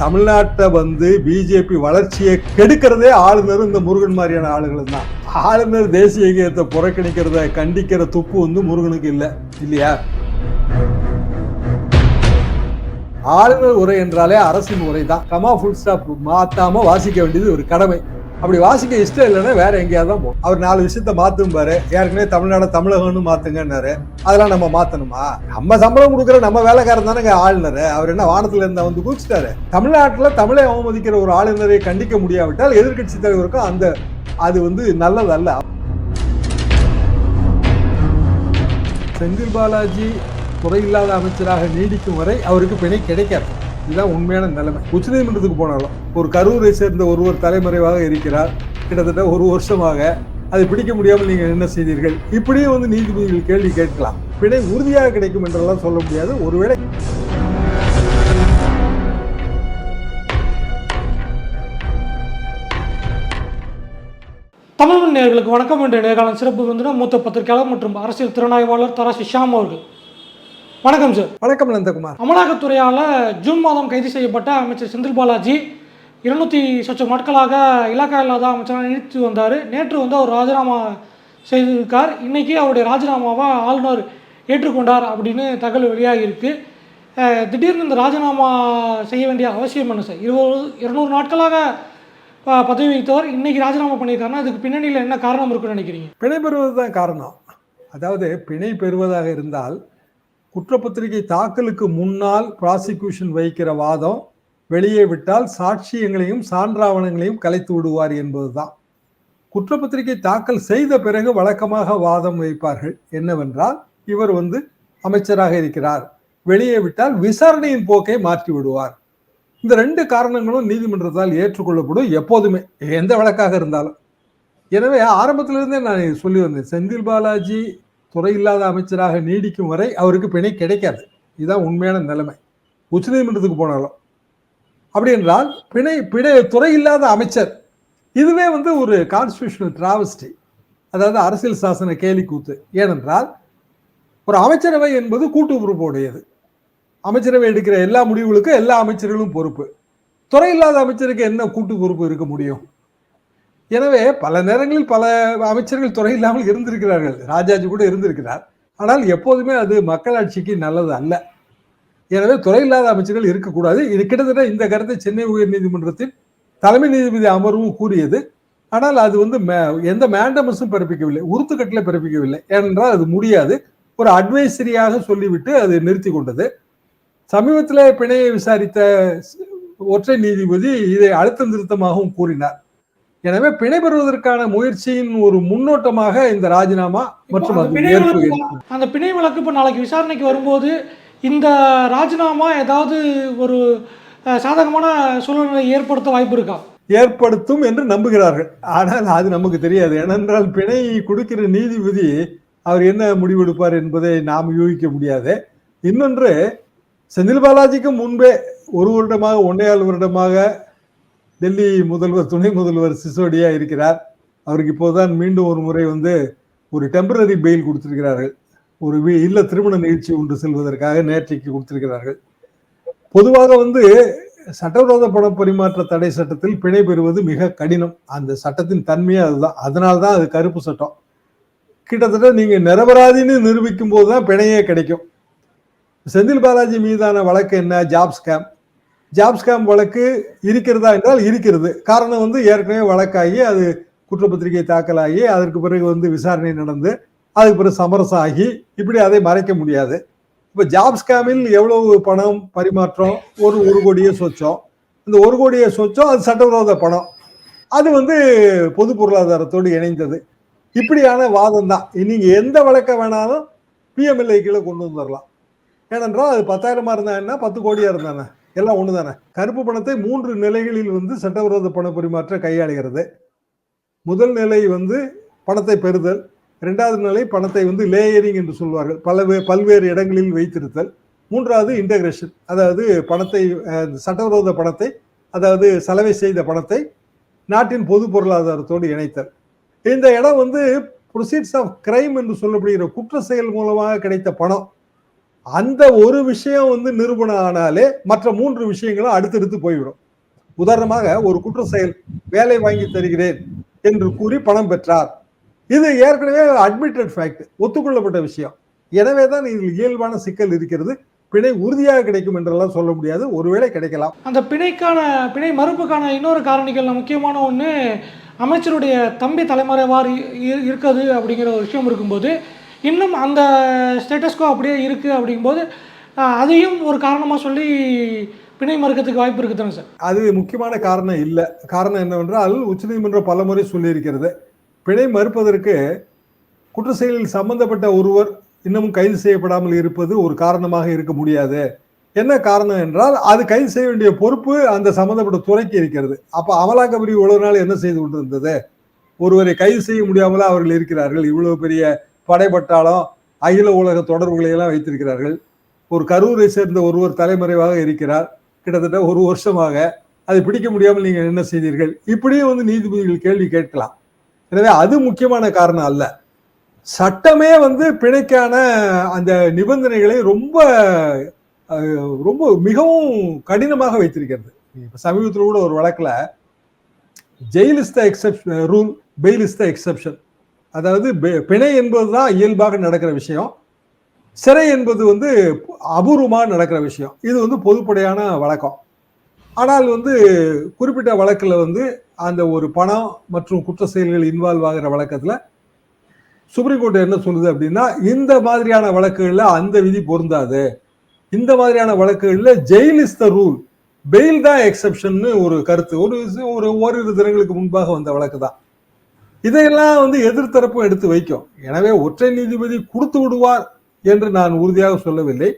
தமிழ்நாட்டை வந்து பிஜேபி வளர்ச்சியை கெடுக்கிறதே ஆளுநர் இந்த முருகன் மாதிரியான ஆளுகள் தான். ஆளுநர் தேசிய கீதத்தை புறக்கணிக்கிறத கண்டிக்கிற துப்பு வந்து முருகனுக்கு இல்லை இல்லையா? ஆளுநர் உரை என்றாலே அரசின் உரை தான் கமா ஃபுல் ஸ்டாப் மாத்தாம வாசிக்க வேண்டியது ஒரு கடமை. அப்படி வாசிக்க இஷ்டம் இல்லைன்னா வேற எங்கேயாவது தான் போகும் அவர் நாலு விஷயத்த மாத்தும் பாரு ஏற்கனவே தமிழ்நாடு தமிழகம்னு மாத்துங்கன்னாரு. அதெல்லாம் நம்ம மாத்தணுமா? நம்ம சம்பளம் கொடுக்குற நம்ம வேலைக்காரன் தானே ஆளுநர். அவர் என்ன வானத்துல இருந்தா வந்து குதிச்சிட்டாரு. தமிழ்நாட்டுல தமிழை அவமதிக்கிற ஒரு ஆளுநரை கண்டிக்க முடியாவிட்டால் எதிர்க்கட்சி தலைவருக்கும் அந்த அது வந்து நல்லதல்ல. செந்தில் பாலாஜி துறை இல்லாத அமைச்சராக நீடிக்கும் வரை அவருக்கு பிணை கிடைக்காது. இதுதான் உண்மையான நிலைமை. உச்சநீதிமன்றத்துக்கு போனாலும் ஒரு கரூரை சேர்ந்த ஒருவர் தலைமறைவாக இருக்கிறார். கிட்டத்தட்ட ஒரு வருஷமாக அதை பிடிக்க முடியாமல் நீங்கள் என்ன செய்தீர்கள்? இப்படியே வந்து நீதிபதிகள் கேள்வி கேட்கலாம். பிணை உறுதியாக கிடைக்கும் என்றெல்லாம் சொல்ல முடியாது. ஒருவேளை தமிழ் நேர்களுக்கு வணக்கம். என்ற நேர்காணல் சிறப்பு விருந்தினர் மூத்த பத்திரிகையாளர் மற்றும் அரசியல் திறனாய்வாளர் தராசி ஷாம் அவர்கள். வணக்கம் சார் வணக்கம் நந்தகுமார். அமலாக்கத்துறையால் ஜூன் மாதம் கைது செய்யப்பட்ட அமைச்சர் செந்தில் பாலாஜி இருநூத்தி சொச்சம் நாட்களாக இலாக்கா இல்லாத அமைச்சராக நீடித்து வந்தார். நேற்று வந்து அவர் ராஜினாமா செய்திருக்கார். இன்னைக்கு அவருடைய ராஜினாமாவை ஆளுநர் ஏற்றுக்கொண்டார் அப்படின்னு தகவல் வெளியாகியிருக்கு. அஹ், திடீர்னு இந்த ராஜினாமா செய்ய வேண்டிய அவசியம் என்ன சார் இருபது இருநூறு நாட்களாக பதவி வைத்தவர் இன்னைக்கு ராஜினாமா பண்ணியிருக்காருன்னா அதுக்கு பின்னணியில் என்ன காரணம் இருக்குன்னு நினைக்கிறீங்க? பிணை பெறுவது தான் காரணம். அதாவது பிணை பெறுவதாக இருந்தால் குற்றப்பத்திரிகை தாக்கலுக்கு முன்னால் ப்ராசிக்யூஷன் வைக்கிற வாதம் வெளியே விட்டால் சாட்சியங்களையும் சான்றாவணங்களையும் கலைத்து விடுவார் என்பதுதான். குற்றப்பத்திரிகை தாக்கல் செய்த பிறகு வழக்கமாக வாதம் வைப்பார்கள். என்னவென்றால் இவர் வந்து அமைச்சராக இருக்கிறார். வெளியே விட்டால் விசாரணையின் போக்கை மாற்றி விடுவார். இந்த ரெண்டு காரணங்களும் நீதிமன்றத்தால் ஏற்றுக்கொள்ளப்படும் எப்போதுமே எந்த வழக்காக இருந்தாலும். எனவே ஆரம்பத்திலிருந்தே நான் சொல்லி வந்தேன். செந்தில் பாலாஜி துறை இல்லாத அமைச்சராக நீடிக்கும் வரை அவருக்கு பிணை கிடைக்காது. இதுதான் உண்மையான நிலைமை. உச்சநீதிமன்றத்துக்கு போனாலும். அப்படி என்றால் பிணை பிணை துறை இல்லாத அமைச்சர். இதுவே வந்து ஒரு கான்ஸ்டியூஷனல் டிராவஸ்டி அதாவது அரசியல் சாசன கேலி கூத்து ஏனென்றால் ஒரு அமைச்சரவை என்பது கூட்டு பொறுப்புடையது அமைச்சரவை எடுக்கிற எல்லா முடிவுகளுக்கும் எல்லா அமைச்சர்களும் பொறுப்பு. துறை இல்லாத அமைச்சருக்கு என்ன கூட்டு பொறுப்பு இருக்க முடியும்? எனவே பல நேரங்களில் பல அமைச்சர்கள் துறை இல்லாமல் இருந்திருக்கிறார்கள். ராஜாஜி கூட இருந்திருக்கிறார். ஆனால் எப்போதுமே அது மக்களாட்சிக்கு நல்லது அல்ல. எனவே துறை இல்லாத அமைச்சர்கள் இருக்கக்கூடாது. இது கிட்டத்தட்ட இந்த கருத்தை சென்னை உயர் நீதிமன்றத்தின் தலைமை நீதிபதி அமர்வும் கூறியது. ஆனால் அது வந்து மே- எந்த மேண்டமஸும் பிறப்பிக்கவில்லை. உறுத்துக்கட்டளை பிறப்பிக்கவில்லை. ஏனென்றால் அது முடியாது. ஒரு அட்வைசரியாக சொல்லிவிட்டு அது நிறுத்தி கொண்டது. சமீபத்தில் பிணையை விசாரித்த ஒற்றை நீதிபதி இதை அழுத்தம் திருத்தமாகவும் கூறினார். எனவே பிணை பெறுவதற்கான முயற்சியின் ஒரு முன்னோட்டமாக இந்த ராஜினாமா மற்றும் அந்த பிணை வழக்கு அந்த பிணை வழக்கு இப்போ நாளைக்கு விசாரணைக்கு வரும்போது இந்த ராஜினாமா ஏதாவது ஒரு சாதகமான சூழ்நிலை ஏற்படுத்த வாய்ப்பு இருக்கா? ஏற்படுத்தும் என்று நம்புகிறார்கள். ஆனால் அது நமக்கு தெரியாது. ஏனென்றால் பிணை கொடுக்கிற நீதிபதி அவர் என்ன முடிவெடுப்பார் என்பதை நாம் யூகிக்க முடியாது. இன்னொன்று செந்தில் பாலாஜிக்கு முன்பே ஒரு வருடமாக ஒன்றையால் வருடமாக டெல்லி முதல்வர் துணை முதல்வர் சிசோடியா இருக்கிறார். அவருக்கு இப்போதான் மீண்டும் ஒரு முறை வந்து ஒரு டெம்பரரி பெயில் கொடுத்திருக்கிறார்கள். ஒரு இல்ல திருமண நிகழ்ச்சி ஒன்று செல்வதற்காக நேற்றைக்கு கொடுத்திருக்கிறார்கள். பொதுவாக வந்து சட்டவிரோத பண பரிமாற்ற தடை சட்டத்தில் பிணை பெறுவது மிக கடினம். அந்த சட்டத்தின் தன்மையே அதுதான். அதனால தான் அது கருப்பு சட்டம். கிட்டத்தட்ட நீங்க நிரபராதின்னு நிரூபிக்கும் போது தான் பிணையே கிடைக்கும். செந்தில் பாலாஜி மீதான வழக்கு என்ன? Job scam. ஜாப்ஸ்காம் வழக்கு இருக்கிறதா என்றால் இருக்கிறது. காரணம் வந்து ஏற்கனவே வழக்காகி அது குற்றப்பத்திரிகை தாக்கலாகி அதற்கு பிறகு வந்து விசாரணை நடந்து அதுக்கு பிறகு சமரசம் ஆகி இப்படி அதை மறைக்க முடியாது. இப்போ ஜாப்ஸ்காமில் எவ்வளவு பணம் பரிமாற்றம்? ஒரு ஒரு கோடியே சொச்சம். இந்த ஒரு கோடியே சொச்சம் அது சட்டவிரோத பணம். அது வந்து பொது பொருளாதாரத்தோடு இணைந்தது. இப்படியான வாதம் தான். நீங்கள் எந்த வழக்க வேணாலும் பிஎம்எல்ஏ கீழே கொண்டு வந்துடலாம் ஏனென்றால் அது பத்தாயிரமா இருந்தா என்ன? பத்து கோடியா இருந்தானே எல்லாம் ஒன்று தானே கருப்பு பணத்தை மூன்று நிலைகளில் வந்து சட்டவிரோத பண பரிமாற்ற கையாளுகிறது. முதல் நிலை வந்து பணத்தை பெறுதல் இரண்டாவது நிலை பணத்தை வந்து லேயரிங் என்று சொல்வார்கள். பல பல்வேறு இடங்களில் வைத்திருத்தல். மூன்றாவது இன்டகிரேஷன் அதாவது பணத்தை சட்டவிரோத பணத்தை அதாவது சலவை செய்த பணத்தை நாட்டின் பொது பொருளாதாரத்தோடு இணைத்தல். இந்த இடம் வந்து ப்ரொசீட்ஸ் ஆஃப் கிரைம் என்று சொல்லப்படுகிற குற்ற செயல் மூலமாக கிடைத்த பணம். அந்த ஒரு விஷயம் வந்து நிரூபணம் ஆனாலே மற்ற மூன்று விஷயங்களும் அடுத்தடுத்து போய்விடும். உதாரணமாக ஒரு குற்ற செயல் வேலை வாங்கி தருகிறேன் என்று கூறி பணம் பெற்றார். இது ஏற்கனவே அட்மிட்டட் ஃபேக்ட் ஒத்துக்கொள்ளப்பட்ட விஷயம். எனவே தான் இதில் இயல்பான சிக்கல் இருக்கிறது. பிணை உறுதியாக கிடைக்கும் என்றெல்லாம் சொல்ல முடியாது. ஒருவேளை கிடைக்கலாம். அந்த பிணைக்கான பிணை மறுப்புக்கான இன்னொரு காரணிகள் முக்கியமான ஒன்று அமைச்சருடைய தம்பி தலைமறைவார் இ- இருக்குது அப்படிங்கிற ஒரு விஷயம் இருக்கும்போது இன்னும் அந்த ஸ்டேட்டஸ்கோ அப்படியே இருக்குது அப்படிங்கும்போது அதையும் ஒரு காரணமாக சொல்லி பிணை மறுக்கிறதுக்கு வாய்ப்பு இருக்குது தானே சார்? அது முக்கியமான காரணம் இல்லை. காரணம் என்னவென்றால் உச்சநீதிமன்றம் பலமுறை சொல்லியிருக்கிறது. பிணை மறுப்பதற்கு குற்ற செயலில் சம்பந்தப்பட்ட ஒருவர் இன்னமும் கைது செய்யப்படாமல் இருப்பது ஒரு காரணமாக இருக்க முடியாது. என்ன காரணம் என்றால் அது கைது செய்ய வேண்டிய பொறுப்பு அந்த சம்பந்தப்பட்ட துறைக்கு இருக்கிறது. அப்போ அமலாக்க பிரிவு இவ்வளவு நாள் என்ன செய்து கொண்டிருந்தது? ஒருவரை கைது செய்ய முடியாமல அவர்கள் இருக்கிறார்கள்? இவ்வளவு பெரிய படைப்பட்டாலும் அகில உலக தொடர்புகளை எல்லாம் வைத்திருக்கிறார்கள். ஒரு கரூரை சேர்ந்த ஒருவர் தலைமறைவாக இருக்கிறார். கிட்டத்தட்ட ஒரு வருஷமாக அதை பிடிக்க முடியாமல் நீங்கள் என்ன செய்தீர்கள்? இப்படியே வந்து நீதிபதிகள் கேள்வி கேட்கலாம். எனவே அது முக்கியமான காரணம் அல்ல. சட்டமே வந்து பிணைக்கான அந்த நிபந்தனைகளை ரொம்ப ரொம்ப மிகவும் கடினமாக வைத்திருக்கிறது. இப்போ சமீபத்தில் கூட ஒரு வழக்கில் jail is the exception rule bail is the exception. அதாவது பெ- பிணை என்பதுதான் இயல்பாக நடக்கிற விஷயம். சிறை என்பது வந்து அபூர்வமாக நடக்கிற விஷயம். இது வந்து பொதுப்படையான வழக்கம். ஆனால் வந்து குறிப்பிட்ட வழக்கில் வந்து அந்த ஒரு பணம் மற்றும் குற்ற செயல்கள் இன்வால்வ் ஆகிற வழக்கத்தில் சுப்ரீம் கோர்ட் என்ன சொல்லுது அப்படின்னா இந்த மாதிரியான வழக்குகளில் அந்த விதி பொருந்தாது. இந்த மாதிரியான வழக்குகளில் jail is the rule bail தான் எக்ஸெப்ஷன்னு ஒரு கருத்து. ஒரு ஒரு ஓரிரு தினங்களுக்கு முன்பாக வந்த வழக்கு தான் இதையெல்லாம் வந்து எதிர்த்தரப்பும் எடுத்து வைக்கும். எனவே ஒற்றை நீதிபதி கொடுத்து விடுவார் என்று நான் உறுதியாக சொல்லவில்லை.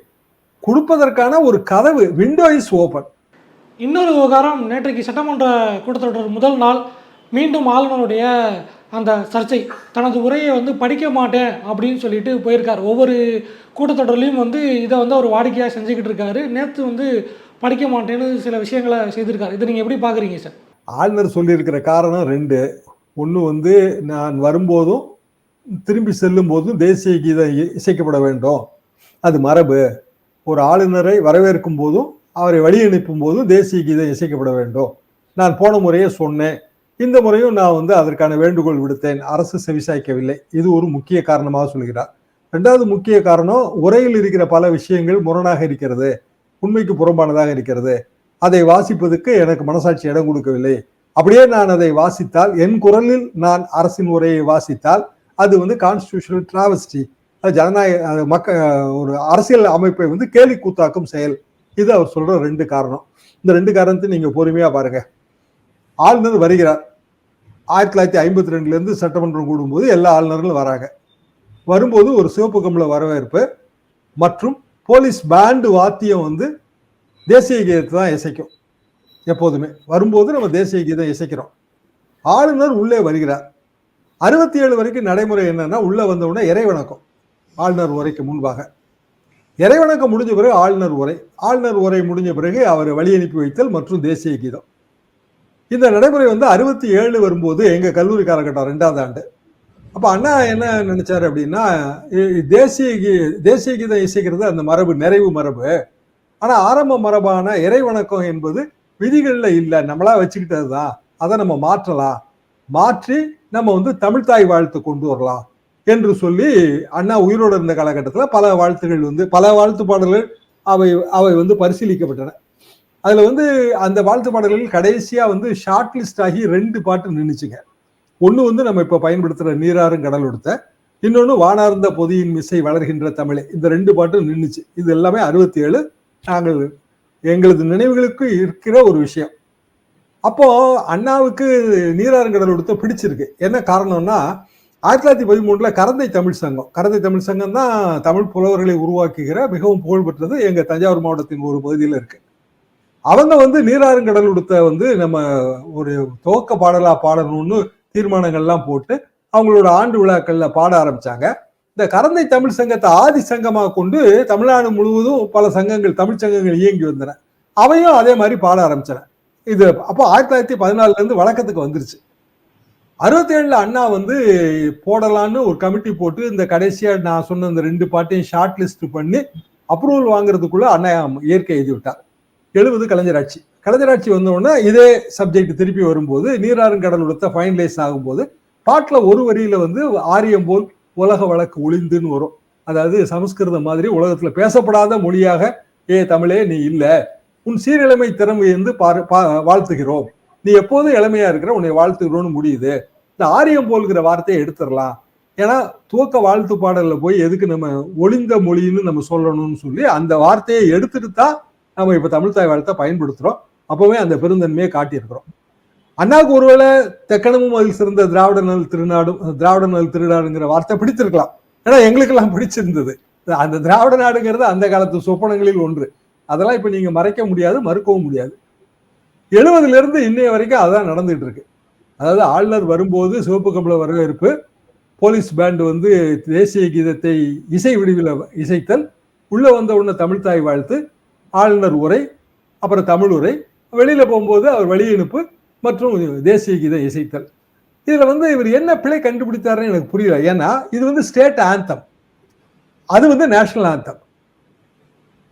கொடுப்பதற்கான ஒரு கதவு விண்டோ இஸ் ஓபன் இன்னொரு விவகாரம் நேற்றைக்கு சட்டமன்ற கூட்டத்தொடர் முதல் நாள் மீண்டும் ஆளுநருடைய அந்த சர்ச்சை தனது உரையை வந்து படிக்க மாட்டேன் அப்படின்னு சொல்லிட்டு போயிருக்கார். ஒவ்வொரு கூட்டத்தொடர்லையும் வந்து இதை வந்து அவர் வாடிக்கையாக செஞ்சுக்கிட்டு இருக்காரு. நேற்று வந்து படிக்க மாட்டேன்னு சில விஷயங்களை செய்திருக்காரு. இதை நீங்கள் எப்படி பார்க்குறீங்க சார்? ஆளுநர் சொல்லியிருக்கிற காரணம் ரெண்டு. ஒன்று வந்து நான் வரும்போதும் திரும்பி செல்லும் போதும் தேசிய கீதம் இசைக்கப்பட வேண்டும். அது மரபு. ஒரு ஆளுநரை வரவேற்கும் போதும் அவரை வழி அனுப்பும் போதும் தேசிய கீதம் இசைக்கப்பட வேண்டும். நான் போன முறையே சொன்னேன். இந்த முறையும் நான் வந்து அதற்கான வேண்டுகோள் விடுத்தேன். அரசு செவிசாய்க்கவில்லை. இது ஒரு முக்கிய காரணமாக சொல்கிறார். ரெண்டாவது முக்கிய காரணம் உரையில் இருக்கிற பல விஷயங்கள் முரணாக இருக்கிறது. உண்மைக்கு புறம்பானதாக இருக்கிறது. அதை வாசிப்பதற்கு எனக்கு மனசாட்சி இடம் கொடுக்கவில்லை. அப்படியே நான் அதை வாசித்தால் என் குரலில் நான் அரசின் உரையை வாசித்தால் அது வந்து கான்ஸ்டியூஷனல் டிராவஸ்டி அது ஜனநாயக மக்க ஒரு அரசியல் அமைப்பை வந்து கேலி கூத்தாக்கும் செயல். இது அவர் சொல்ற ரெண்டு காரணம். இந்த ரெண்டு காரணத்தை நீங்க பொறுமையா பாருங்க. ஆளுநர் வருகிறார். ஆயிரத்தி தொள்ளாயிரத்தி ஐம்பத்தி ரெண்டுல இருந்து சட்டமன்றம் கூடும்போது எல்லா ஆளுநர்களும் வராங்க. வரும்போது ஒரு சிவப்பு கம்பள வரவேற்பு மற்றும் போலீஸ் பேண்டு வாத்தியம் வந்து தேசிய கீதத்தை தான் இசைக்கும். எப்போதுமே. வரும்போது நம்ம தேசிய கீதம் இசைக்கிறோம். ஆளுநர் உள்ளே வருகிறார். அறுபத்தி ஏழு வரைக்கும் நடைமுறை என்னன்னா உள்ளே வந்தவுடனே இறைவணக்கம். ஆளுநர் உரைக்கு முன்பாக. இறைவணக்கம் முடிஞ்ச பிறகு ஆளுநர் உரை. ஆளுநர் உரை முடிஞ்ச பிறகு அவரை வழி அனுப்பி வைத்தல் மற்றும் தேசிய கீதம். இந்த நடைமுறை வந்து அறுபத்தி ஏழு வரும்போது எங்கள் கல்லூரி காலகட்டம் ரெண்டாவது ஆண்டு. அப்போ அண்ணா என்ன நினைச்சாரு அப்படின்னா தேசிய கீ- தேசிய கீதம் இசைக்கிறது அந்த மரபு நிறைவு மரபு. ஆனால் ஆரம்ப மரபான இறைவணக்கம் என்பது விதிகளில் இல்லை நம்மளா வச்சுக்கிட்டது தான் அதை நம்ம மாற்றலாம். மாற்றி நம்ம வந்து தமிழ்தாய் வாழ்த்து கொண்டு வரலாம் என்று சொல்லி அண்ணா உயிரோடு இருந்த காலகட்டத்தில் பல வாழ்த்துகள் வந்து பல வாழ்த்து பாடல்கள் அவை அவை வந்து பரிசீலிக்கப்பட்டன. அதில் வந்து அந்த வாழ்த்து பாடல்கள் கடைசியாக வந்து ஷார்ட் லிஸ்ட் ஆகி ரெண்டு பாட்டு நின்றுச்சுங்க ஒன்று வந்து நம்ம இப்போ பயன்படுத்துகிற நீராறும் கடல் உடுத்த இன்னொன்று வானார்ந்த பொதியின் மிசை வளர்கின்ற தமிழே இந்த ரெண்டு பாட்டும் நின்றுச்சு இது எல்லாமே அறுபத்தி ஏழு நாங்கள் எங்களது நினைவுகளுக்கு இருக்கிற ஒரு விஷயம். அப்போ அண்ணாவுக்கு நீராறுங்கடல் கொடுத்த பிடிச்சிருக்கு. என்ன காரணம்னா ஆயிரத்தி தொள்ளாயிரத்தி பதிமூணுல கரந்தை தமிழ் சங்கம். கரந்தை தமிழ் சங்கம் தான் தமிழ் புலவர்களை உருவாக்குகிற மிகவும் புகழ்பெற்றது எங்க தஞ்சாவூர் மாவட்டத்தின் ஒரு பகுதியில் இருக்கு. அவங்க வந்து நீராறுங்கடல் உடுத்த வந்து நம்ம ஒரு துவக்க பாடலா பாடணும்னு தீர்மானங்கள்லாம் போட்டு அவங்களோட ஆண்டு விழாக்கள்ல பாட ஆரம்பிச்சாங்க. இந்த கரந்தை தமிழ் சங்கத்தை ஆதி சங்கமாக கொண்டு தமிழ்நாடு முழுவதும் பல சங்கங்கள் தமிழ் சங்கங்கள் இயங்கி வந்தன. அவையும் அதே மாதிரி பாட ஆரம்பிச்சன. இது அப்போ ஆயிரத்தி தொள்ளாயிரத்தி பதினாலுல இருந்து வழக்கத்துக்கு வந்துருச்சு. அறுபத்தி ஏழுல அண்ணா வந்து போடலான்னு ஒரு கமிட்டி போட்டு இந்த கடைசியா நான் சொன்ன இந்த ரெண்டு பாட்டையும் ஷார்ட் லிஸ்ட் பண்ணி அப்ரூவல் வாங்குறதுக்குள்ள அண்ணா இயற்கை எழுதி விட்டார். எழுபது கலைஞராட்சி. கலைஞராட்சி கலைஞர் ஆட்சி இதே சப்ஜெக்ட் திருப்பி வரும்போது நீராறுங்கடல் உலகத்தை ஃபைனலைஸ் ஆகும்போது பாட்டில் ஒரு வரியில வந்து ஆரியம் போல் உலக வழக்கு ஒளிந்துன்னு வரும். அதாவது சமஸ்கிருதம் மாதிரி உலகத்துல பேசப்படாத மொழியாக ஏ தமிழே நீ இல்லை. உன் சீரிழமை திறமை இருந்து பாரு பா- வாழ்த்துகிறோம். நீ எப்போதும் இளமையா இருக்கிற உன்னை வாழ்த்துகிறோம்னு முடியுது. இந்த ஆரியம் போல்கிற வார்த்தையை எடுத்துடலாம். ஏன்னா துவக்க வாழ்த்து பாடல்ல போய் எதுக்கு நம்ம ஒளிந்த மொழின்னு நம்ம சொல்லணும்னு சொல்லி அந்த வார்த்தையை எடுத்துட்டு தான் நம்ம இப்போ தமிழ் தாய் வாழ்த்தை பயன்படுத்துகிறோம் அப்போவே அந்த பெருந்தன்மையை காட்டியிருக்கிறோம். அண்ணாவுக்கு ஒருவேளை தெக்கணமும் அதில் சிறந்த திராவிட நல் திருநாடும் திராவிட நல் திருநாடுங்கிற வார்த்தை பிடித்திருக்கலாம். ஏன்னா எங்களுக்கெல்லாம் பிடிச்சிருந்தது. அந்த திராவிட நாடுங்கிறது அந்த காலத்து சொப்பனங்களில் ஒன்று. அதெல்லாம் இப்போ நீங்கள் மறைக்க முடியாது மறுக்கவும் முடியாது. எழுபதுலேருந்து இன்னைய வரைக்கும் அதான் நடந்துகிட்டு இருக்கு அதாவது ஆளுநர் வரும்போது சிவப்பு கம்பள வரவேற்பு போலீஸ் பேண்டு வந்து தேசிய கீதத்தை இசை விடுவில் இசைத்தல் உள்ளே வந்த உடனே தமிழ்தாய் வாழ்த்து ஆளுநர் உரை அப்புறம் தமிழ் உரை வெளியில் போகும்போது அவர் வழியனுப்பு மற்றும் தேசிய கீதம் இசைத்தல். இதில் வந்து இவர் என்ன பிழை கண்டுபிடித்தாருன்னு எனக்கு புரியல. ஏன்னா இது வந்து ஸ்டேட் ஆந்தம் அது வந்து நேஷனல் ஆந்தம்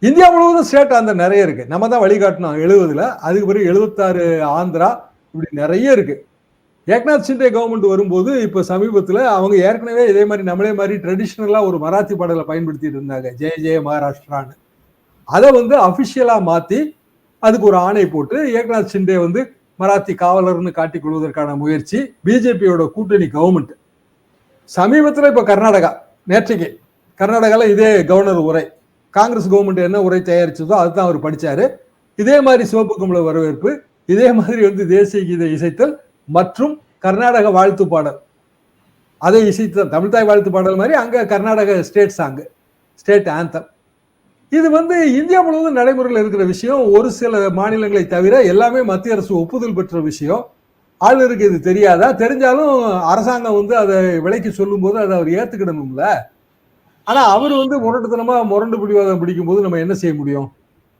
இந்தியா முழுவதும் ஸ்டேட் ஆந்தம் நிறைய இருக்கு. நம்ம தான் வழிகாட்டணும் எழுபதுல அதுக்கு பிறகு எழுபத்தாறு ஆந்திரா இப்படி நிறைய இருக்கு. ஏக்நாத் சிண்டே கவர்மெண்ட் வரும்போது இப்போ சமீபத்தில் அவங்க ஏற்கனவே இதே மாதிரி நம்மளே மாதிரி ட்ரெடிஷ்னலாக ஒரு மராத்தி பாடலை பயன்படுத்திட்டு இருந்தாங்க. ஜெய ஜெய மகாராஷ்டிரான்னு. அதை வந்து அஃபிஷியலாக மாற்றி அதுக்கு ஒரு ஆணை போட்டு ஏக்நாத் சிண்டே வந்து மராத்தி காவலர்னு காட்டிக் கொள்வதற்கான முயற்சி பிஜேபியோட கூட்டணி கவர்மெண்ட் சமீபத்தில் இப்போ கர்நாடகா நேற்றைக்கு கர்நாடகாவில் இதே கவர்னர் உரை காங்கிரஸ் கவர்மெண்ட் என்ன உரை தயாரிச்சதோ அதுதான் அவர் படித்தார் இதே மாதிரி சிவப்பு கம்பள வரவேற்பு இதே மாதிரி வந்து தேசிய கீத இசைத்தல் மற்றும் கர்நாடக வாழ்த்து பாடல். அதை இசைத்தல் தமிழ்தாய் வாழ்த்து பாடல் மாதிரி அங்கே Karnataka state song state anthem இது வந்து இந்தியா முழுவதும் நடைமுறையில் இருக்கிற விஷயம். ஒரு சில மாநிலங்களை தவிர எல்லாமே மத்திய அரசு ஒப்புதல் பெற்ற விஷயம். ஆளுநருக்கு இது தெரியாதா? தெரிஞ்சாலும் அரசாங்கம் வந்து அதை விலைக்கு சொல்லும்போது அதை அவர் ஏத்துக்கிடணும்ல. ஆனா அவர் வந்து முரட்டுத்தனமா முரண்டு பிடிவாதம் பிடிக்கும் போது நம்ம என்ன செய்ய முடியும்?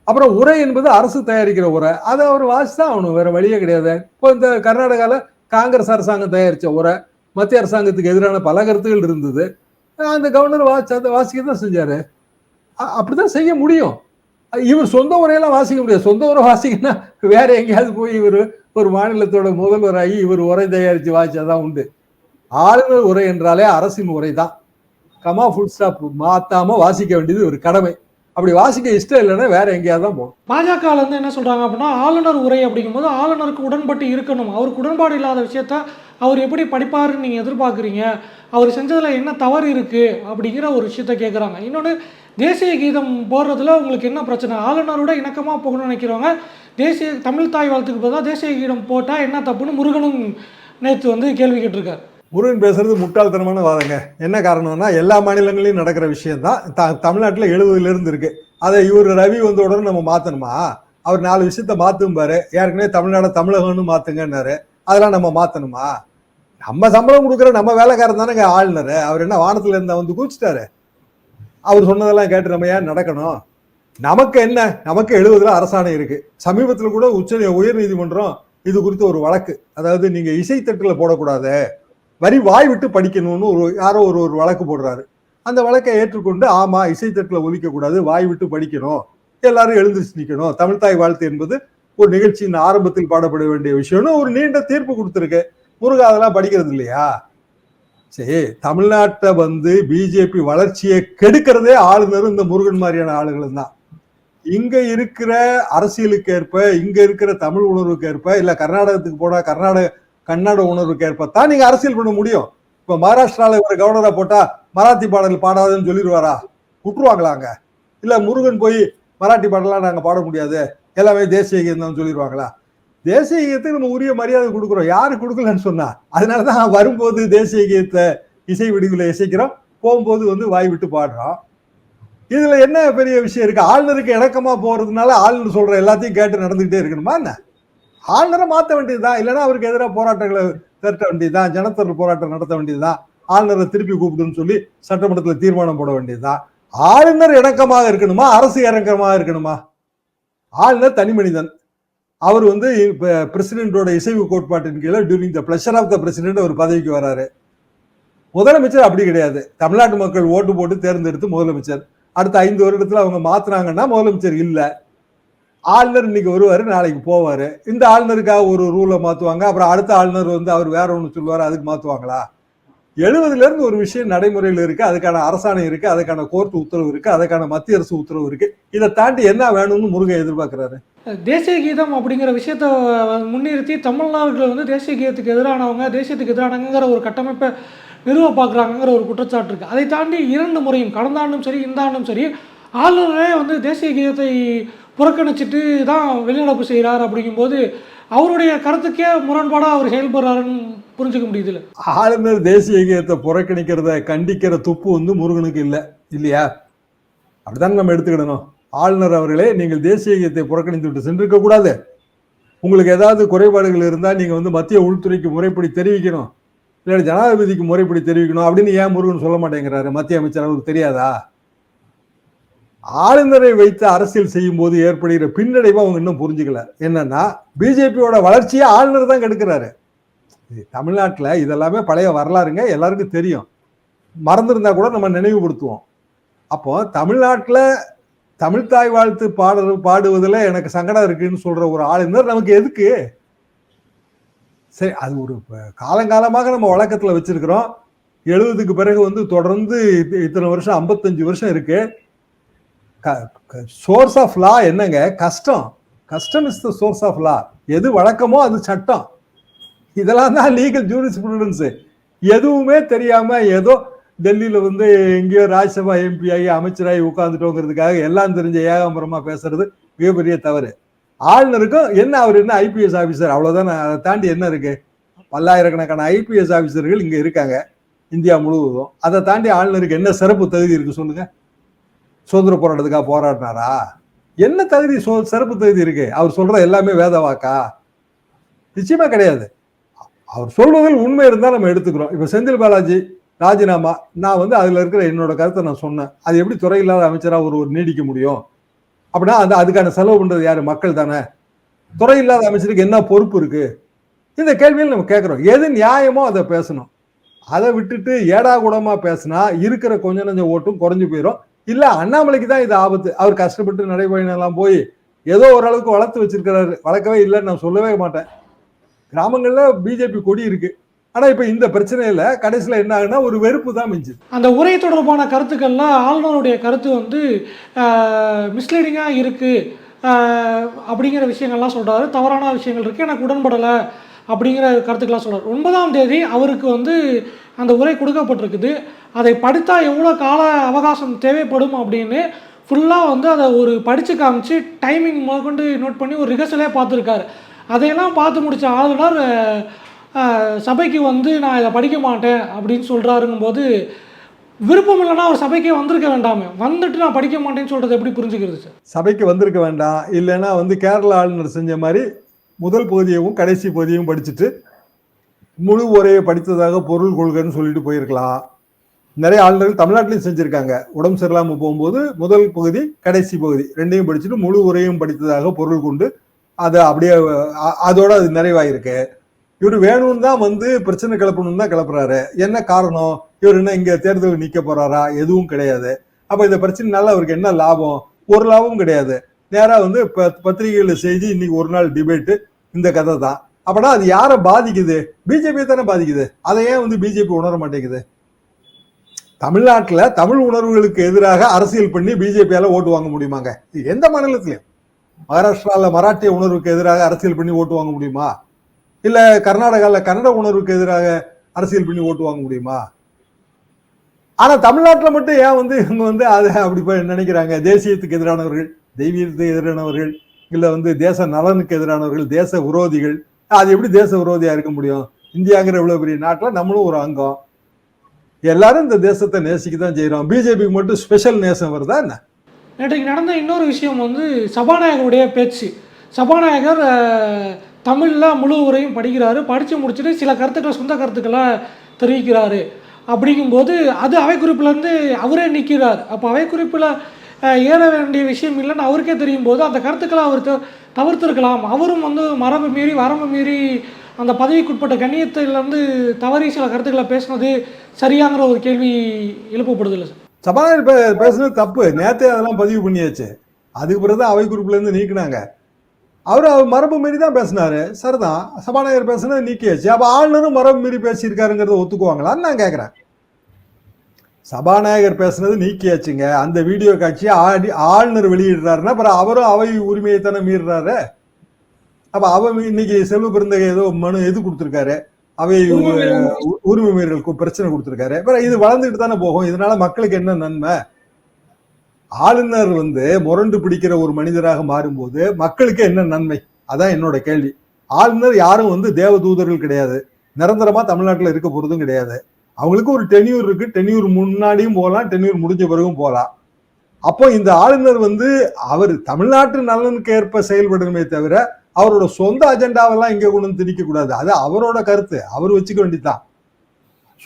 அப்புறம் உரை என்பது அரசு தயாரிக்கிற உரை. அதை அவர் வாசித்தான் ஆகணும் வேற வழியே கிடையாது. இப்போ இந்த கர்நாடகாவில் காங்கிரஸ் அரசாங்கம் தயாரிச்ச உரை மத்திய அரசாங்கத்துக்கு எதிரான பல கருத்துகள் இருந்தது. அந்த கவர்னர் வாசி அதை வாசிக்க தான் செஞ்சாரு. அப்படிதான் செய்ய முடியும். இவர் சொந்த உரையெல்லாம் வாசிக்க முடியாது. சொந்த உரை வாசிக்கணும்னா வேற எங்கேயாவது போய் இவர் ஒரு மாநிலத்தோட முதல்வராகி இவர் உரை தயாரித்து வாசிச்சாதான் உண்டு. ஆளுநர் உரை என்றாலே அரசின் உரை தான் கமா ஃபுல் ஸ்டாப் மாத்தாம வாசிக்க வேண்டியது ஒரு கடமை. அப்படி வாசிக்க இஷ்டம் இல்லைன்னா வேற எங்கேயாவது தான் போகணும். பாஜக வந்து என்ன சொல்கிறாங்க அப்படின்னா ஆளுநர் உரை அப்படிங்கும்போது ஆளுநருக்கு உடன்பட்டு இருக்கணும். அவருக்கு உடன்பாடு இல்லாத விஷயத்த அவர் எப்படி படிப்பார்னு நீங்கள் எதிர்பார்க்குறீங்க? அவர் செஞ்சதில் என்ன தவறு இருக்குது அப்படிங்கிற ஒரு விஷயத்த கேட்குறாங்க இன்னொன்று தேசிய கீதம் போடுறதுல உங்களுக்கு என்ன பிரச்சனை? ஆளுநரோட இணக்கமாக போகணும்னு நினைக்கிறவங்க தேசிய தமிழ் தாய் வாழ்த்துக்கு பதிலாக தேசிய கீதம் போட்டால் என்ன தப்புன்னு முருகனும் நேற்று வந்து கேள்வி கேட்டிருக்காரு. முருகன் பேசுறது முட்டாள்தனமான வாதங்க. என்ன காரணம்னா எல்லா மாநிலங்களையும் நடக்கிற விஷயம்தான் த தமிழ்நாட்டில் எழுபதுலேருந்து இருக்குது இருக்கு. அதை இவர் ரவி வந்த உடனே நம்ம மாற்றணுமா அவர் நாலு விஷயத்த மாத்தும் பாரு. ஏற்கனவே தமிழ்நாடு தமிழகம்னு மாற்றுங்கன்னாரு அதெல்லாம் நம்ம மாற்றணுமா நம்ம சம்பளம் கொடுக்குற நம்ம வேலைக்காரன் தானேங்க ஆளுநர். அவர் என்ன வானத்துல இருந்தா வந்து குதிச்சிட்டாரு அவர் சொன்னதெல்லாம் கேட்டு நம்ம ஏன் நடக்கணும்? நமக்கு என்ன? நமக்கு எழுபதுல அரசாணை இருக்கு. சமீபத்தில் கூட உச்ச உயர் நீதிமன்றம் இது குறித்து ஒரு வழக்கு. அதாவது நீங்க இசைத்தட்டில் போடக்கூடாது. வரி வாய் விட்டு படிக்கணும்னு ஒரு யாரோ ஒரு ஒரு வழக்கு போடுறாரு. அந்த வழக்கை ஏற்றுக்கொண்டு ஆமா இசைத்தட்டில் ஒலிக்க கூடாது வாய் விட்டு படிக்கணும். எல்லாரும் எழுந்துச்சு நிற்கணும் தமிழ்தாய் வாழ்த்து என்பது ஒரு நிகழ்ச்சியின் ஆரம்பத்தில் பாடப்பட வேண்டிய விஷயம்னு ஒரு நீண்ட தீர்ப்பு கொடுத்துருக்கு. முருகா அதெல்லாம் படிக்கிறது இல்லையா? சரி தமிழ்நாட்டை வந்து பிஜேபி வளர்ச்சியை கெடுக்கிறதே ஆளுநரும் இந்த முருகன் மாதிரியான ஆளுகளும் தான். இங்க இருக்கிற அரசியலுக்கு ஏற்ப இங்க இருக்கிற தமிழ் உணர்வுக்கு ஏற்ப இல்ல கர்நாடகத்துக்கு போனா கர்நாடக கன்னட உணர்வுக்கு ஏற்ப தான் நீங்க அரசியல் பண்ண முடியும். இப்ப மகாராஷ்டிரால ஒரு கவர்னரா போட்டா மராத்தி பாடல் பாடாதுன்னு சொல்லிடுவாரா? விட்டுருவாங்களாங்க இல்ல முருகன் போய் மராட்டி பாடலாம் நாங்க பாட முடியாது. எல்லாமே தேசிய கீதம் சொல்லிடுவாங்களா? தேசிய கீதத்துக்கு நம்ம உரிய மரியாதை கொடுக்குறோம். யாரு கொடுக்கலன்னு சொன்னா அதனாலதான் வரும்போது தேசிய கீதத்தை இசை விடுதலை இசைக்கிறோம். போகும்போது வந்து வாய் விட்டு பாடுறோம். இதுல என்ன பெரிய விஷயம் இருக்கு? ஆளுநருக்கு இணக்கமா போறதுனால ஆளுநர் சொல்ற எல்லாத்தையும் கேட்டு நடந்துகிட்டே இருக்கணுமா என்ன? ஆளுநரை மாத்த வேண்டியதுதான். இல்லைன்னா அவருக்கு எதிராக போராட்டங்களை திரட்ட வேண்டியதுதான். ஜனத்தர் போராட்டம் நடத்த வேண்டியதுதான். ஆளுநரை திருப்பி கூப்பிடுன்னு சொல்லி சட்டமன்றத்தில் தீர்மானம் போட வேண்டியதுதான். ஆளுநர் இணக்கமாக இருக்கணுமா? அரசு இணக்கமாக இருக்கணுமா? ஆளுநர் தனி மனிதன். அவர் வந்து இப்போ பிரசிடென்டோட இசைவு கோட்பாட்டின் கீழே during the pleasure of the president ஒரு பதவிக்கு வராரு. முதலமைச்சர் அப்படி கிடையாது. தமிழ்நாட்டு மக்கள் ஓட்டு போட்டு தேர்ந்தெடுத்து முதலமைச்சர். அடுத்த ஐந்து வருடத்தில் அவங்க மாத்துனாங்கன்னா முதலமைச்சர் இல்லை. ஆளுநர் இன்னைக்கு வருவார் நாளைக்கு போவார். இந்த ஆளுநருக்காக ஒரு ரூலை மாற்றுவாங்க அப்புறம் அடுத்த ஆளுநர் வந்து அவர் வேற ஒன்று சொல்லுவார் அதுக்கு மாற்றுவாங்களா எழுபதுலேருந்து ஒரு விஷயம் நடைமுறையில் இருக்குது அதுக்கான அரசாணை இருக்குது அதுக்கான கோர்ட் உத்தரவு இருக்குது அதுக்கான மத்திய அரசு உத்தரவு இருக்குது இதை தாண்டி என்ன வேணும்னு முருகன் எதிர்பார்க்குறாரு? தேசிய கீதம் அப்படிங்கிற விஷயத்த முன்னிறுத்தி தமிழ்நாட்டில் வந்து தேசிய கீதத்துக்கு எதிரானவங்க தேசியத்துக்கு எதிரானவங்கிற ஒரு கட்டமைப்பை நிறுவ பார்க்குறாங்கங்கிற ஒரு குற்றச்சாட்டு இருக்குது அதை தாண்டி இரண்டு முறையும் கடந்த ஆண்டும் சரி இந்த ஆண்டும் சரி ஆளுநரே வந்து தேசிய கீதத்தை புறக்கணிச்சிட்டு தான் வெளிநடப்பு செய்கிறார் அப்படிங்கும்போது அவருடைய கருத்துக்கே முரண்பாடாக அவர் செயல்படுறாருன்னு புரிஞ்சுக்க முடியுதுல்ல. ஆளுநர் தேசிய கீதத்தை புறக்கணிக்கிறத கண்டிக்கிற துப்பு வந்து முருகனுக்கு இல்லை. இல்லையா? அப்படிதாங்க நம்ம எடுத்துக்கிடணும். ஆளுநர் அவர்களே நீங்கள் தேசிய கீதத்தை புறக்கணித்து விட்டு சென்றிருக்க கூடாது. உங்களுக்கு ஏதாவது குறைபாடுகள் இருந்தால் நீங்கள் வந்து மத்திய உள்துறைக்கு முறைப்படி தெரிவிக்கணும். இல்லை ஜனாதிபதிக்கு முறைப்படி தெரிவிக்கணும் அப்படின்னு ஏன் முருகன் சொல்ல மாட்டேங்கிறாரு? மத்திய அமைச்சர் அவருக்கு தெரியாதா? ஆளுநரை வைத்து அரசியல் செய்யும் போது ஏற்படுகிற பின்னடைவை அவங்க இன்னும் புரிஞ்சுக்கல. என்னன்னா பிஜேபியோட வளர்ச்சியை ஆளுநர் தான் கெடுக்கிறாரு. தமிழ்நாட்டில் இதெல்லாமே பழைய வரலாறுங்க எல்லாருக்கும் தெரியும். மறந்துருந்தா கூட நம்ம நினைவுபடுத்துவோம். அப்போ தமிழ்நாட்டில் தமிழ் தாய் வாழ்த்து பாடு பாடுவதில் எனக்கு சங்கடம் இருக்குன்னு சொல்ற ஒரு ஆளுநர் நமக்கு எதுக்கு? சரி அது ஒரு காலங்காலமாக நம்ம வழக்கத்தில் வச்சிருக்கிறோம். எழுபதுக்கு பிறகு வந்து தொடர்ந்து இத்த- இத்தனை வருஷம் ஐம்பத்தஞ்சு வருஷம் இருக்கு. சோர்ஸ் ஆஃப் லா என்னங்க? Custom. Custom is the source of law எது வழக்கமோ அது சட்டம். இதெல்லாம் தான் லீகல் ஜூரிஸ்ப்ரூடன்ஸ் எதுவுமே தெரியாம ஏதோ டெல்லியில வந்து எங்கேயோ ராஜ்யசபா எம்பி ஆகி அமைச்சராகி உட்காந்துட்டோங்கிறதுக்காக எல்லாம் தெரிஞ்ச ஏகாம்பரமா பேசுறது மிகப்பெரிய தவறு. ஆளுநருக்கும் என்ன அவர் என்ன ஐபிஎஸ் ஆபீசர் அவ்வளவுதான் அதை தாண்டி என்ன இருக்கு? பல்லாயிரக்கணக்கான ஐபிஎஸ் ஆபீசர்கள் இங்க இருக்காங்க இந்தியா முழுவதும். அதை தாண்டி ஆளுநருக்கு என்ன சிறப்பு தகுதி இருக்கு சொல்லுங்க? சுதந்திர போராட்டத்துக்காக போராடினாரா? என்ன தகுதி சிறப்பு தகுதி இருக்கு? அவர் சொல்ற எல்லாமே வேத வாக்கா? நிச்சயமா கிடையாது. அவர் சொல்வதில் உண்மை இருந்தால் நம்ம எடுத்துக்கிறோம். இப்போ செந்தில் பாலாஜி ராஜினாமா நான் வந்து அதில் இருக்கிற என்னோட கருத்தை நான் சொன்னேன். அது எப்படி துறை இல்லாத அமைச்சராக ஒரு ஒரு நீடிக்க முடியும்? அப்படின்னா அந்த அதுக்கான செலவு பண்ணுறது யார்? மக்கள் தானே. துறை இல்லாத அமைச்சருக்கு என்ன பொறுப்பு இருக்குது இந்த கேள்வியில் நம்ம கேட்குறோம் எது நியாயமோ அதை பேசணும். அதை விட்டுட்டு ஏடாகூடமாக பேசினா இருக்கிற கொஞ்ச நஞ்ச ஓட்டும் குறைஞ்சு போயிடும் இல்லை அண்ணாமலைக்கு தான் இது ஆபத்து. அவர் கஷ்டப்பட்டு நடைபயணம் போய் ஏதோ ஓரளவுக்கு வளர்த்து வச்சிருக்கிறாரு. வளர்க்கவே இல்லைன்னு நான் சொல்லவே மாட்டேன். கிராமங்கள்ல பிஜேபி கொடி இருக்கு. ஆனா இப்ப இந்த பிரச்சனையில கடைசியில என்ன ஆகுனா ஒரு வெறுப்பு தான் மிஞ்சுது. அந்த உரை தொடர்பான கருத்துக்கள்லாம் ஆளுநருடைய கருத்து வந்து மிஸ்லீடிங்காக இருக்குது அப்படிங்கிற விஷயங்கள்லாம் சொல்கிறாரு தவறான விஷயங்கள் இருக்குது எனக்கு உடன்படலை அப்படிங்கிற கருத்துக்கெல்லாம் சொல்கிறார் ஒன்பதாம் தேதி அவருக்கு வந்து அந்த உரை கொடுக்கப்பட்டிருக்குது. அதை படித்தா எவ்வளோ கால அவகாசம் தேவைப்படும் அப்படின்னு ஃபுல்லாக வந்து அதை ஒரு படித்து காமிச்சு டைமிங் முதற்கொண்டு நோட் பண்ணி ஒரு ரிஹர்சலே பார்த்துருக்காரு. அதையெல்லாம் பார்த்து முடித்த ஆளுநர் சபைக்கு வந்து நான் இதை படிக்க மாட்டேன் அப்படின்னு சொல்கிறாருங்கும்போது விருப்பம் இல்லைன்னா அவர் சபைக்கே வந்திருக்க வேண்டாமே. வந்துட்டு நான் படிக்க மாட்டேன்னு சொல்கிறது எப்படி புரிஞ்சுக்கிறது சார்? சபைக்கு வந்திருக்க வேண்டாம். இல்லைன்னா வந்து கேரள ஆளுநர் செஞ்ச மாதிரி முதல் பகுதியவும் கடைசி பகுதியும் படிச்சுட்டு முழு உரையை படித்ததாக பொருள் கொள்கைன்னு சொல்லிட்டு போயிருக்கலாம். நிறைய ஆளுநர்கள் தமிழ்நாட்டிலையும் செஞ்சிருக்காங்க. உடம்பு சரியில்லாமல் போகும்போது முதல் பகுதி கடைசி பகுதி ரெண்டையும் படிச்சுட்டு முழு உரையும் படித்ததாக பொருள் கொண்டு அது அப்படியே அதோட அது நிறைவாயிருக்கு. இவர் வேணும்னு தான் வந்து பிரச்சனை கிளப்பணும்னு தான் கிளப்புறாரு. என்ன காரணம்? இவர் என்ன இங்க தேர்தல் நிக்க போறாரா? எதுவும் கிடையாது. அப்ப இந்த பிரச்சனைனால அவருக்கு என்ன லாபம்? ஒரு லாபமும் கிடையாது. நேரா வந்து ப- பத்திரிகைகள்ல செய்தி இன்னைக்கு ஒரு நாள் டிபேட்டு இந்த கதை தான். அப்படா அது யாரை பாதிக்குது? பிஜேபி தானே பாதிக்குது. அதை ஏன் வந்து பிஜேபி உணர மாட்டேங்குது? தமிழ்நாட்டுல தமிழ் உணர்வுகளுக்கு எதிராக அரசியல் பண்ணி பிஜேபியால ஓட்டு வாங்க முடியுமாங்க? எந்த மாநிலத்திலையும். மகாராஷ்டிரால மராட்டிய உணர்வுக்கு எதிராக அரசியல் பண்ணி ஓட்டு வாங்க முடியுமா? இல்ல கர்நாடகால கன்னட உணர்வுக்கு எதிராக அரசியல் பண்ணி ஓட்டு வாங்க முடியுமா? ஆனா தமிழ்நாட்டுல மட்டும் ஏன் வந்து இவங்க வந்து அதை அப்படி போய் நினைக்கிறாங்க? தேசியத்துக்கு எதிரானவர்கள் தெய்வீகத்துக்கு எதிரானவர்கள் இல்ல வந்து தேச நலனுக்கு எதிரானவர்கள் தேச விரோதிகள் அது எப்படி தேச விரோதியாக இருக்க முடியும்? இந்தியாங்கிற இவ்வளோ பெரிய நாட்டில் நம்மளும் ஒரு அங்கம். எல்லாரும் இந்த தேசத்தை நேசிக்க தான் செய்கிறோம் பிஜேபிக்கு மட்டும் ஸ்பெஷல் நேசம் வருதா என்ன? நேற்றைக்கு நடந்த இன்னொரு விஷயம் வந்து சபாநாயகருடைய பேச்சு. சபாநாயகர் தமிழில் முழு உரையும் படிக்கிறாரு. படித்து முடிச்சுட்டு சில கருத்துக்களை சொந்த கருத்துக்களை தெரிவிக்கிறாரு. அப்படிங்கும்போது அது அவைக்குறிப்பிலேருந்து அவரே நிற்கிறார் அப்போ அவைக்குறிப்பில் ஏற வேண்டிய விஷயம் இல்லைன்னு அவருக்கே தெரியும் போது அந்த கருத்துக்களை அவர் த- தவிர்த்திருக்கலாம். அவரும் வந்து மரபு மீறி வரம்பு மீறி அந்த பதவிக்குட்பட்ட கண்ணியத்திலேருந்து தவறி சில கருத்துக்களை பேசுனது சரியாங்கிற ஒரு கேள்வி எழுப்பப்படுதில்லை சார்? சபாநாயகர் பே- பேசுனது தப்பு. நேத்தே அதெல்லாம் பதிவு பண்ணியாச்சு. அதுக்கு பிறகு தான் அவை குறிப்புலேருந்து நீக்கினாங்க. அவர் அவர் மரபு மீறி தான் பேசினாரு. சரிதான். சபாநாயகர் பேசுனது நீக்கியாச்சு. அப்போ ஆளுநரும் மரபு மீறி பேசியிருக்காருங்கிறத ஒத்துக்குவாங்களான்னு நான் கேட்குறேன் சபாநாயகர் பேசுனது நீக்கியாச்சுங்க. அந்த வீடியோ காட்சியை ஆடி ஆளுநர் வெளியிடுறாருன்னா அப்புறம் அவரும் அவை உரிமையை தானே மீறுறாரு? அப்போ அவ இன்னைக்கு செல்வ பிறந்தகை ஏதோ மனு எது கொடுத்துருக்காரு? அவை உரிமை மீறலுக்கு பிரச்சனை கொடுத்திருக்காரு. அப்புறம் இது வளர்ந்துட்டு தானே போகும். இதனால மக்களுக்கு என்ன நன்மை? ஆளுநர் வந்து முரண்டு பிடிக்கிற ஒரு மனிதராக மாறும்போது மக்களுக்கு என்ன நன்மை? அதான் என்னோட கேள்வி. ஆளுநர் யாரும் வந்து தேவதூதர்கள் கிடையாது. நிரந்தரமா தமிழ்நாட்டுல இருக்க போறதும் கிடையாது. அவங்களுக்கு ஒரு டென்யூர் இருக்கு. டென்யூர் முன்னாடியும் போகலாம். டென்யூர் முடிஞ்ச பிறகும் போகலாம். அப்போ இந்த ஆளுநர் வந்து அவர் தமிழ்நாட்டு நலனுக்கு ஏற்ப செயல்படணுமே தவிர அவரோட சொந்த அஜெண்டாவெல்லாம் இங்கே கொண்டு வந்து திணிக்க கூடாது. அது அவரோட கருத்து. அவர் வச்சுக்க வேண்டியதுதான்.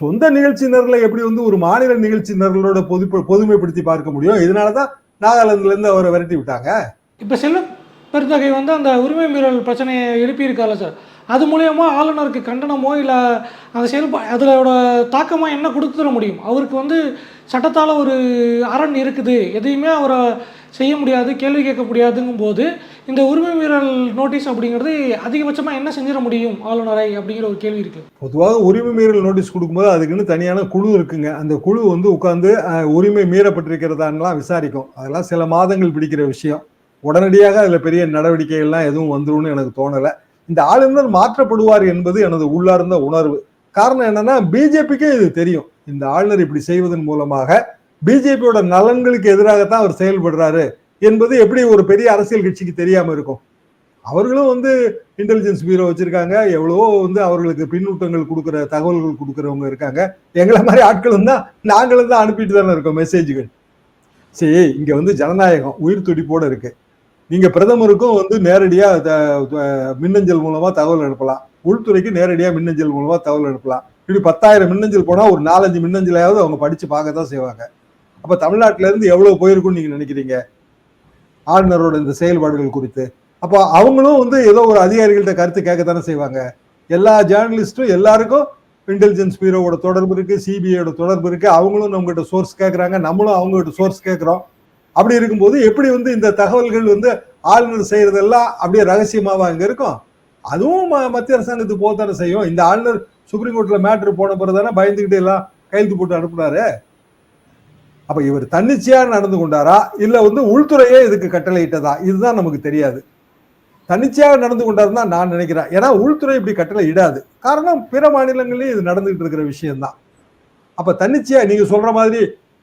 சொந்த நிகழ்ச்சியினர்களை எப்படி வந்து ஒரு மாநில நிகழ்ச்சியினர்களோட பொது பொதுமைப்படுத்தி பார்க்க முடியும்? இதனாலதான் நாகாலாந்துல இருந்து அவரை விரட்டி விட்டாங்க. இப்போ செல்லும் பெருந்தகை வந்து அந்த உரிமை மீறல் பிரச்சனையை எழுப்பியிருக்காருல்ல சார். அது மூலயமா ஆளுநருக்கு கண்டனமோ இல்லை அந்த செயல்பா அதோட தாக்கமாக என்ன கொடுத்துட முடியும்? அவருக்கு வந்து சட்டத்தால் ஒரு அரண் இருக்குது. எதையுமே அவரை செய்ய முடியாது கேள்வி கேட்க முடியாதுங்கும் போது இந்த உரிமை மீறல் நோட்டீஸ் அப்படிங்கிறது அதிகபட்சமாக என்ன செஞ்சிட முடியும் ஆளுநரை அப்படிங்கிற ஒரு கேள்வி இருக்குது பொதுவாக உரிமை மீறல் நோட்டீஸ் கொடுக்கும்போது அதுக்குன்னு தனியான குழு இருக்குங்க. அந்த குழு வந்து உட்காந்து உரிமை மீறப்பட்டிருக்கிறதான்லாம் விசாரிக்கும். அதெல்லாம் சில மாதங்கள் பிடிக்கிற விஷயம். உடனடியாக அதில் பெரிய நடவடிக்கைகள்லாம் எதுவும் வந்துரும்னு எனக்கு தோணலை. இந்த ஆளுநர் மாற்றப்படுவார் என்பது எனது உள்ளார்ந்த உணர்வு. காரணம் என்னன்னா பிஜேபிக்கே இது தெரியும். இந்த ஆளுநர் இப்படி செய்வதன் மூலமாக பிஜேபியோட நலன்களுக்கு எதிராகத்தான் அவர் செயல்படுறாரு. என்பது எப்படி ஒரு பெரிய அரசியல் கட்சிக்கு தெரியாம இருக்கும்? அவர்களும் வந்து இன்டெலிஜென்ஸ் பியூரோ வச்சிருக்காங்க. எவ்வளவோ வந்து அவர்களுக்கு பின்னூட்டங்கள் கொடுக்குற தகவல்கள் கொடுக்குறவங்க இருக்காங்க. எங்களை மாதிரி ஆட்களும் தான் நாங்களும் தான் அனுப்பிட்டு தானே இருக்கோம் மெசேஜ்கள் சரி இங்க வந்து ஜனநாயகம் உயிர் துடிப்போட இருக்கு. நீங்க பிரதமருக்கும் வந்து நேரடியா த- மின்னஞ்சல் மூலமா தகவல் அனுப்பலாம். உள்துறைக்கு நேரடியா மின்னஞ்சல் மூலமா தகவல் அனுப்பலாம். இப்படி பத்தாயிரம் மின்னஞ்சல் போனா ஒரு நாலஞ்சு மின்னஞ்சலையாவது அவங்க படிச்சு பார்க்க தான் செய்வாங்க. அப்ப தமிழ்நாட்டுல இருந்து எவ்வளவு போயிருக்கும்னு நீங்க நினைக்கிறீங்க? ஆளுநரோட இந்த செயல்பாடுகள் குறித்து. அப்போ அவங்களும் வந்து ஏதோ ஒரு அதிகாரிகள்ட்ட கருத்து கேட்கத்தானே செய்வாங்க. எல்லா ஜேர்னலிஸ்ட்டும் எல்லாருக்கும் இன்டெலிஜென்ஸ் பியூரோவோட தொடர்பு இருக்கு சிபிஐயோட தொடர்பு இருக்கு. அவங்களும் நம்மகிட்ட சோர்ஸ் கேட்குறாங்க நம்மளும் அவங்ககிட்ட சோர்ஸ் கேட்குறோம் அப்படி இருக்கும்போது எப்படி வந்து இந்த தகவல்கள் வந்து ஆளுநர் செய்யறதெல்லாம் அப்படியே ரகசியமாவா அங்கே இருக்கும்? அதுவும் ம- மத்திய அரசாங்கத்துக்கு போகத்தானே செய்யும். இந்த ஆளுநர் சுப்ரீம் கோர்ட்டில் மேட்ரு போன பிறகு தானே பயந்துக்கிட்டு எல்லாம் கையெழுத்து போட்டு அனுப்புனாரு? அப்ப இவர் தன்னிச்சையாக நடந்து கொண்டாரா? இல்ல வந்து உள்துறையே இதுக்கு கட்டளையிட்டதா? இதுதான் நமக்கு தெரியாது. தன்னிச்சையாக நடந்து கொண்டாருன்னு தான் நான் நினைக்கிறேன். ஏன்னா உள்துறை இப்படி கட்டளை இடாது காரணம் பிற மாநிலங்கள்லயும் இது நடந்துகிட்டு இருக்கிற விஷயம்தான். அப்ப தன்னிச்சையா நீங்க சொல்ற மாதிரி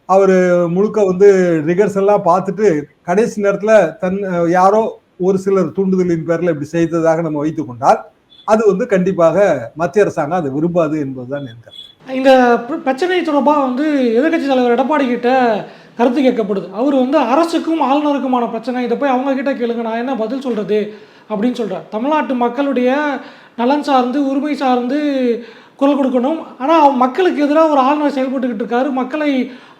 அவர் முழுக்க வந்து ரிகர்ஸ் எல்லாம் பார்த்துட்டு கடைசி நேரத்தில் தன் யாரோ ஒரு சிலர் தூண்டுதலின் பேரில் இப்படி செய்ததாக நம்ம வைத்துக்கொண்டால் அது வந்து கண்டிப்பாக மத்திய அரசாங்கம் அதை விரும்பாது என்பதுதான் என் கருத்து. இந்த பிரச்சனை தொடர்பாக வந்து எதிர்க்கட்சி தலைவர் எடப்பாடி கிட்ட கருத்து கேட்கப்படுது. அவர் வந்து அரசுக்கும் ஆளுநருக்குமான பிரச்சனை. இதை போய் அவங்க கிட்ட கேளுங்க. நான் என்ன பதில் சொல்றது அப்படின்னு சொல்றார். தமிழ்நாட்டு மக்களுடைய நலன் சார்ந்து உரிமை சார்ந்து குரல் கொடுக்கணும். ஆனால் மக்களுக்கு எதிராக ஒரு ஆளுநர் செயல்பட்டுக்கிட்டு இருக்காரு. மக்களை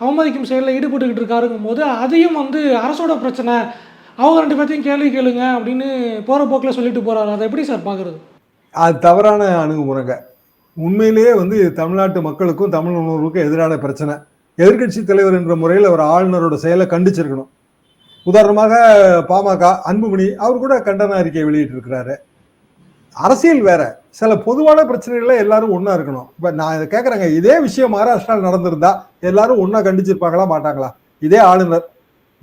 அவமதிக்கும் செயலில் ஈடுபட்டுக்கிட்டு இருக்காருங்கும் போது அதையும் வந்து அரசோட பிரச்சனை. அவங்க ரெண்டு பேர்த்தையும் கேள்வி கேளுங்க அப்படின்னு போகிற போக்கில் சொல்லிட்டு போகிறாரு அதை எப்படி சார் பார்க்குறது அது தவறான அணுகுமுறைங்க. உண்மையிலேயே வந்து தமிழ்நாட்டு மக்களுக்கும் தமிழ் உணர்வுக்கும் எதிரான பிரச்சனை. எதிர்க்கட்சி தலைவர் என்ற முறையில் அவர் ஆளுநரோட செயலை கண்டிச்சிருக்கணும். உதாரணமாக பாமக அன்புமணி அவர் கூட கண்டன அறிக்கை வெளியிட்டிருக்கிறாரு. அரசியல் வேற. சில பொதுவான பிரச்சனைகள்ல எல்லாரும் ஒன்றா இருக்கணும். இப்போ நான் இதை கேட்குறேங்க இதே விஷயம் மகாராஷ்டிராவில் நடந்திருந்தா எல்லாரும் ஒன்றா கண்டிச்சிருப்பாங்களா மாட்டாங்களா? இதே ஆளுநர்.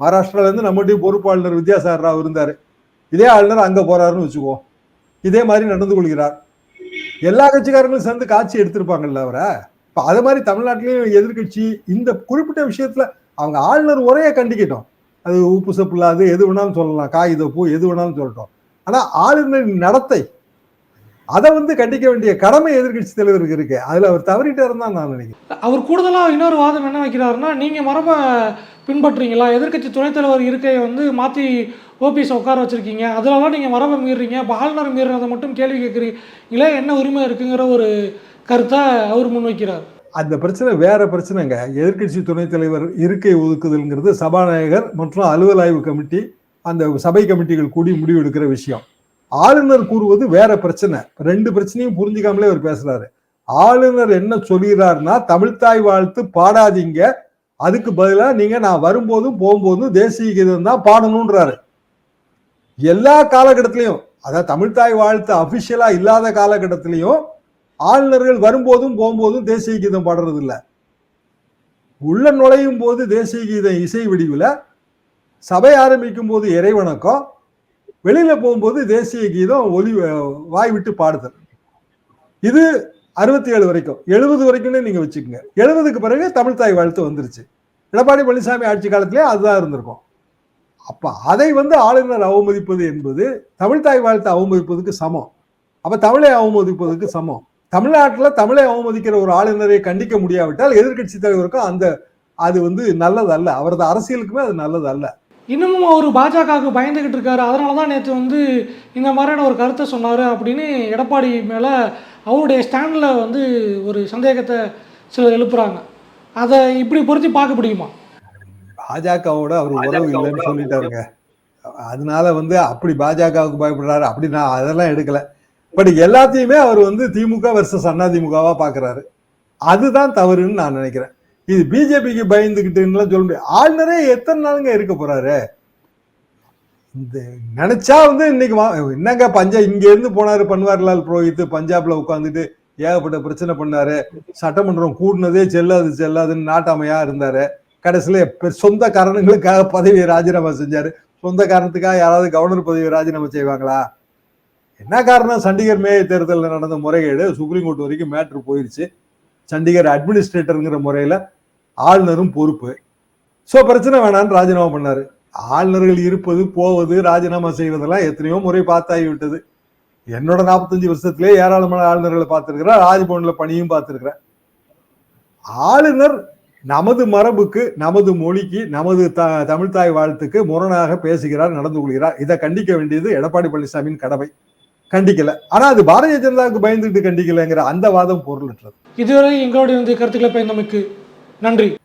மகாராஷ்டிரால இருந்து நம்மகிட்டயும் பொறுப்பு வித்யாசாகர் ராவ் இருந்தார். இதே ஆளுநர் அங்கே போகிறாருன்னு வச்சுக்குவோம். இதே மாதிரி நடந்து கொள்கிறார். எல்லா கட்சிக்காரங்களும் சேர்ந்து காட்சி எடுத்திருப்பாங்கல்ல அவரை. இப்போ அது மாதிரி தமிழ்நாட்டிலையும் எதிர்க்கட்சி இந்த குறிப்பிட்ட விஷயத்துல அவங்க ஆளுநர் உரையை கண்டிக்கட்டும். அது உப்பு சப்பு இல்லாது எது வேணாலும் சொல்லலாம். காகித பூ எது வேணாலும் சொல்லட்டும். ஆனா ஆளுநரின் நடத்தை அதை வந்து கண்டிக்க வேண்டிய கடமை எதிர்க்கட்சி தலைவருக்கு இருக்கு. அதுல அவர் தவறிட்டாருன்னு தான் நான் நினைக்கிறேன். அவர் கூடுதலா இன்னொரு வாதம் என்ன வைக்கிறாருன்னா நீங்க மரபை பின்பற்றுறீங்களா? எதிர்க்கட்சி துணைத் தலைவர் இருக்கையை வந்து மாத்தி ஓபிஎஸ் உட்கார வச்சிருக்கீங்க. அதிலலாம் நீங்கள் மரபை மீறுறீங்க. இப்போ ஆளுநர் மீறுறதை மட்டும் கேள்வி கேட்குறீங்களே? என்ன உரிமை இருக்குங்கிற ஒரு கருத்தை அவர் முன்வைக்கிறார். அந்த பிரச்சனை வேற பிரச்சனைங்க. எதிர்க்கட்சி துணைத் தலைவர் இருக்கை ஒதுக்குதல்ங்கிறது சபாநாயகர் மற்றும் அலுவல் ஆய்வு கமிட்டி அந்த சபை கமிட்டிகள் கூடி முடிவெடுக்கிற விஷயம். ஆளுநர் கூறுவது வேற பிரச்சனை. ரெண்டு பிரச்சனையும் புரிஞ்சுக்காமலே அவர் பேசுறாரு. ஆளுநர் என்ன சொல்கிறார்னா தமிழ்த்தாய் வாழ்த்து பாடாதீங்க. அதுக்கு பதிலாக நீங்க நான் வரும்போதும் போகும்போதும் தேசிய கீதம் தான் பாடணுன்றாரு எல்லா காலகட்டத்திலையும் அதாவது தமிழ்தாய் வாழ்த்து அபிஷியலா இல்லாத காலகட்டத்திலையும் ஆளுநர்கள் வரும்போதும் போகும்போதும் தேசிய கீதம் பாடுறது இல்லை உள்ள நுழையும் போது தேசிய கீதம் இசை வடிவில் சபை ஆரம்பிக்கும் போது இறைவணக்கம் வெளியில போகும்போது தேசிய கீதம் ஒலி வாய் விட்டு பாடுதல். இது அறுபத்தி ஏழு வரைக்கும். எழுபது வரைக்கும்னு நீங்க வச்சுக்கோங்க. எழுபதுக்கு பிறகு தமிழ் தாய் வாழ்த்து வந்துருச்சு. எடப்பாடி பழனிசாமி ஆட்சி காலத்திலே அதுதான் இருந்திருக்கும். அப்போ அதை வந்து ஆளுநர் அவமதிப்பது என்பது தமிழ் தாய் வாழ்த்தை அவமதிப்பதுக்கு சமம். அப்போ தமிழை அவமதிப்பதுக்கு சமம். தமிழ்நாட்டில் தமிழை அவமதிக்கிற ஒரு ஆளுநரை கண்டிக்க முடியாவிட்டால் எதிர்க்கட்சி தலைவருக்கும் அந்த அது வந்து நல்லது அல்ல அவரது அரசியலுக்குமே அது நல்லது அல்ல இன்னமும் அவர் பாஜகவுக்கு பயந்துகிட்டு இருக்காரு. அதனால தான் நேற்று வந்து இந்த மாதிரியான ஒரு கருத்தை சொன்னார் அப்படின்னு எடப்பாடி மேலே அவருடைய ஸ்டாண்டில் வந்து ஒரு சந்தேகத்தை சிலர் எழுப்புறாங்க. அதை இப்படி பொருத்தி பார்க்க முடியுமா? பாஜகவோட அவர் உறவு இல்லைன்னு சொல்லிட்டாருங்க அதனால வந்து அப்படி பாஜகவுக்கு பயப்படுறாரு. அப்படி நான் அதெல்லாம் எடுக்கல. பட் எல்லாத்தையுமே அவர் வந்து திமுக வர்சஸ் அண்ணா திமுகவா பாக்குறாரு. அதுதான் தவறுன்னு நான் நினைக்கிறேன். இது பிஜேபிக்கு பயந்துகிட்டுலாம் சொல்ல முடியாது. ஆளுநரே எத்தனை நாளுங்க இருக்க போறாரு? இந்த நினைச்சா வந்து இன்னைக்கு என்னங்க பஞ்சா இங்க இருந்து போனாரு பன்வாரிலால் புரோஹித் பஞ்சாப்ல உட்காந்துட்டு ஏகப்பட்ட பிரச்சனை பண்ணாரு. சட்டமன்றம் கூடினதே செல்லாது செல்லாதுன்னு நாட்டாமையா இருந்தாரு. கடைசியில் சொந்த காரணங்களுக்காக பதவியை ராஜினாமா செஞ்சார். சொந்த காரணத்துக்காக யாராவது கவர்னர் பதவியை ராஜினாமா செய்வாங்களா? என்ன காரணம்? சண்டிகர் மேய தேர்தலில் நடந்த முறைகேடு சுப்ரீம் கோர்ட் வரைக்கும் மேட்ரு போயிடுச்சு சண்டிகர் அட்மினிஸ்ட்ரேட்டருங்கிற முறையில் ஆளுநரும் பொறுப்பு. ஸோ பிரச்சனை வேணான்னு ராஜினாமா பண்ணார். ஆளுநர்கள் இருப்பது போவது ராஜினாமா செய்வதெல்லாம் எத்தனையோ முறை பார்த்தாகி விட்டது. என்னோட நாற்பத்தஞ்சு வருஷத்துலேயே ஏராளமான ஆளுநர்களை பார்த்திருக்கிறேன் ராஜ்பவனில் பணியும் பார்த்திருக்கிறேன் ஆளுநர் நமது மரபுக்கு நமது மொழிக்கு நமது த தமிழ்தாய் வாழ்த்துக்கு முரணாக பேசுகிறார் நடந்து கொள்கிறார். இதை கண்டிக்க வேண்டியது எடப்பாடி பழனிசாமியின் கடமை. கண்டிக்கல. ஆனா அது பாரதிய ஜனதாவுக்கு பயந்துட்டு கண்டிக்கலைங்கிற அந்த வாதம் பொருளற்றது. இதுவரை எங்களோட இருந்து கருத்துக்களை பயந்தமைக்கு நன்றி.